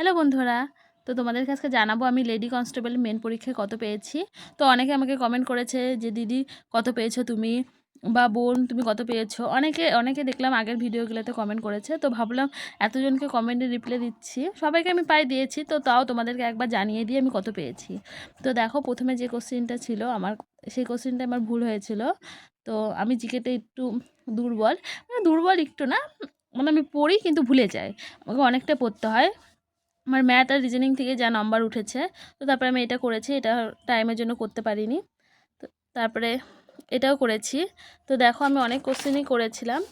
Hello বন্ধুরা, তো তোমাদের কাছে জানাব আমি লেডি কনস্টেবল মেন পরীক্ষায় কত পেয়েছি। তো অনেকে আমাকে কমেন্ট করেছে যে, দিদি, কত পেয়েছ তুমি? বা, বোন, তুমি কত পেয়েছ? অনেকে অনেকে দেখলাম আগের ভিডিওগুলোতে কমেন্ট করেছে। তো ভাবলাম এতজনকে কমেন্টে রিপ্লাই দিচ্ছি। সবাইকে আমি পাই দিয়েছি, তো তাও তোমাদেরকে একবার জানিয়ে দিয়ে আমি কত পেয়েছি। তো দেখো, প্রথমে যে কোশ্চেনটা ছিল, আমার, সেই কোশ্চেনটা আমার ভুল হয়েছিল। তো আমি জিকেতে একটু দুর্বল মানে দুর্বল একটু না মানে আমি পড়ি কিন্তু ভুলে যাই। আমাকে অনেকটা পড়তে হয়। আমার ম্যাথ আর রিজনিং থেকে যা নাম্বার উঠেছে, তো তারপরে আমি এটা করেছি, এটা টাইমের জন্য করতে পারিনি। তো তারপরে এটাও করেছি। তো দেখো আমি অনেক কোশ্চেনই করেছিলাম,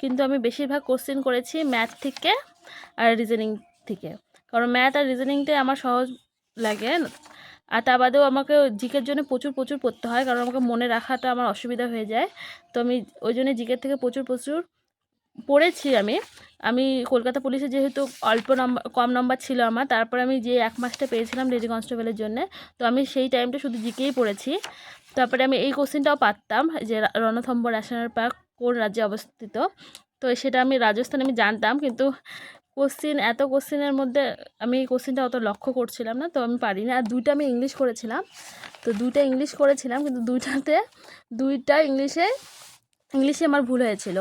কিন্তু আমি বেশিরভাগ কোশ্চেন করেছি ম্যাথ থেকে আর রিজনিং থেকে। কারণ ম্যাথ আর রিজনিংটাই আমার সহজ লাগে। আর তা বাদেও আমাকে জিকের জন্য প্রচুর প্রচুর পড়তে হয়, কারণ আমাকে মনে রাখাটা আমার অসুবিধা হয়ে যায়। তো আমি ওই জন্য জিকের থেকে প্রচুর প্রচুর পড়েছি আমি। আমি কলকাতা পুলিশে যেহেতু অল্প নম্বর, কম নম্বর ছিল আমার, তারপরে আমি যে এক মাসটা পেয়েছিলাম লেডি কনস্টেবলের জন্য, তো আমি সেই টাইমটা শুধু জিকেই পড়েছি। তারপরে আমি এই কোশ্চেনটাও পারতাম যে রণথম্ব ন্যাশনাল পার্ক কোন রাজ্যে অবস্থিত? তো সেটা আমি রাজস্থানে আমি জানতাম, কিন্তু কোশ্চিন এত কোশ্চিনের মধ্যে আমি এই কোশ্চিনটা অত লক্ষ্য করছিলাম না, তো আমি পারি না আর দুইটা আমি ইংলিশ করেছিলাম, তো দুইটা ইংলিশ করেছিলাম, কিন্তু দুইটাতে, দুইটা ইংলিশে ইংলিশে আমার ভুল হয়েছিল।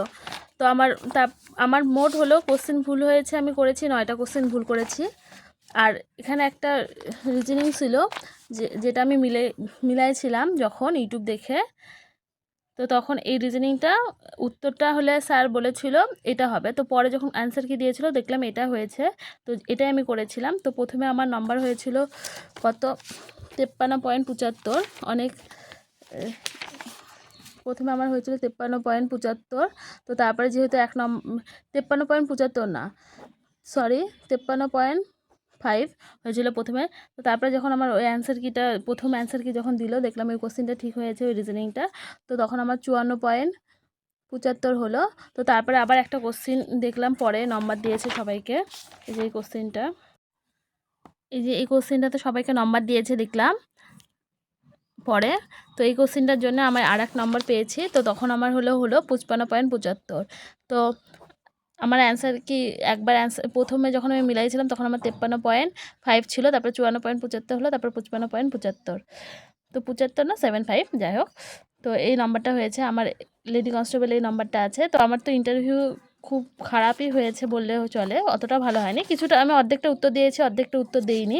তো আমার তা, আমার মোট হলো কোশ্চেন ভুল হয়েছে, আমি করেছি, নয়টা কোশ্চেন ভুল করেছি। আর এখানে একটা রিজনিং ছিল যে, যেটা আমি মিলে, মিলাইছিলাম যখন ইউটিউব দেখে, তো তখন এই রিজনিংটা উত্তরটা হলে স্যার বলেছিল এটা হবে। তো পরে যখন অ্যান্সার কি দিয়েছিল, দেখলাম এটা হয়েছে। তো এটাই আমি করেছিলাম। তো প্রথমে আমার নাম্বার হয়েছিল কত? তেপ্পান্ন পয়েন্ট পঁচাত্তর। অনেক প্রথমে আমার হয়েছিল তেপ্পান্ন পয়েন্ট পঁচাত্তর, তো তারপরে যেহেতু এক নম, তেপ্পান্ন পয়েন্ট পঁচাত্তর না সরি তেপ্পান্ন পয়েন্ট ফাইভ হয়েছিল প্রথমে, তো তারপরে যখন আমার ওই অ্যান্সার কিটা প্রথম অ্যান্সার কি যখন দিল, দেখলাম ওই কোশ্চেনটা ঠিক হয়েছে, ওই রিজনিংটা তো তখন আমার চুয়ান্ন পয়েন্ট পঁচাত্তর হলো, তো তারপরে আবার একটা কোশ্চিন দেখলাম, পরে নম্বর দিয়েছে সবাইকে, এই যে এই কোশ্চেনটা এই যে এই কোশ্চেনটাতে সবাইকে নম্বর দিয়েছে, দেখলাম পরে। তো এই কোশ্চেনটার জন্য আমার আর এক নম্বর পেয়েছি। তো তখন আমার হলো হলো পঁচপান্ন পয়েন্ট পঁচাত্তর। তো আমার অ্যান্সার কি একবার অ্যান্সার প্রথমে যখন আমি মিলাইছিলাম তখন আমার তেপ্পান্ন পয়েন্ট ফাইভ ছিল, তারপরে চুয়ান্ন পয়েন্ট পঁচাত্তর হলো, তারপর পঁচপান্ন পয়েন্ট পঁচাত্তর। তো পঁচাত্তর না সেভেন ফাইভ যাই হোক। তো এই নম্বরটা হয়েছে আমার লেডি কনস্টেবল এই নম্বরটা আছে। তো আমার তো ইন্টারভিউ খুব খারাপই হয়েছে বললেও চলে, অতটা ভালো হয়নি। কিছুটা আমি অর্ধেকটা উত্তর দিয়েছি, অর্ধেকটা উত্তর দিইনি।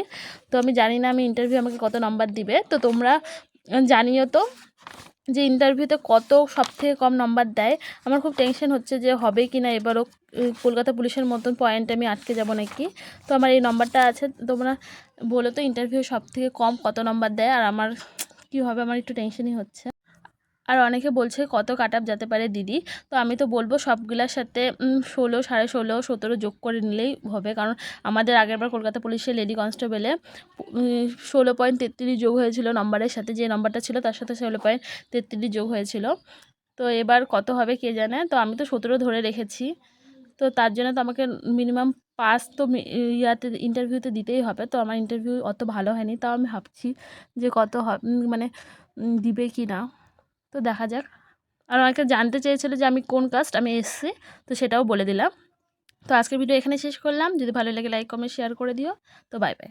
তো আমি জানি না আমি ইন্টারভিউ আমাকে কত নম্বর দিবে। তো তোমরা জানিও তো যে ইন্টারভিউতে কত সব থেকে কম নম্বর দেয়? আমার খুব টেনশন হচ্ছে যে হবে কি না এবারও কলকাতা পুলিশের মতন পয়েন্ট আমি আটকে যাব নাকি? তো আমার এই নম্বরটা আছে, তোমরা বলো তো ইন্টারভিউ সব থেকে কম কত নম্বর দেয়? আর আমার কী হবে? আমার একটু টেনশনই হচ্ছে। আর অনেকে বলছে কত কাট আপ যেতে পারে দিদি। তো আমি তো বলব সবগুলোর সাথে ষোলো, সাড়ে ষোলো, সতেরো যোগ করে নিলেই হবে। কারণ আমাদের আগেরবার কলকাতা পুলিশের লেডি কনস্টেবলে ষোলো পয়েন্ট তেত্রিশ যোগ হয়েছিল নম্বরের সাথে। যে নম্বরটা ছিল তার সাথে ষোলো পয়েন্ট তেত্রিশ যোগ হয়েছিল। তো এবার কত হবে কে জানে? তো আমি তো সতেরো ধরে রেখেছি। তো তার জন্য তো আমাকে মিনিমাম পাস তো ইয়াতে ইন্টারভিউতে দিতেই হবে। তো আমার ইন্টারভিউ অত ভালো হয়নি। তাও আমি ভাবছি যে কত হবে মানে দিবে কি না? তো দেখা যাক। আর অনেকে জানতে চেয়েছিলো যে আমি কোন কাস্ট আমি এসছি, তো সেটাও বলে দিলাম। তো আজকের ভিডিও এখানে শেষ করলাম। যদি ভালো লাগে লাইক কমেন্ট শেয়ার করে দিও। তো বাই বাই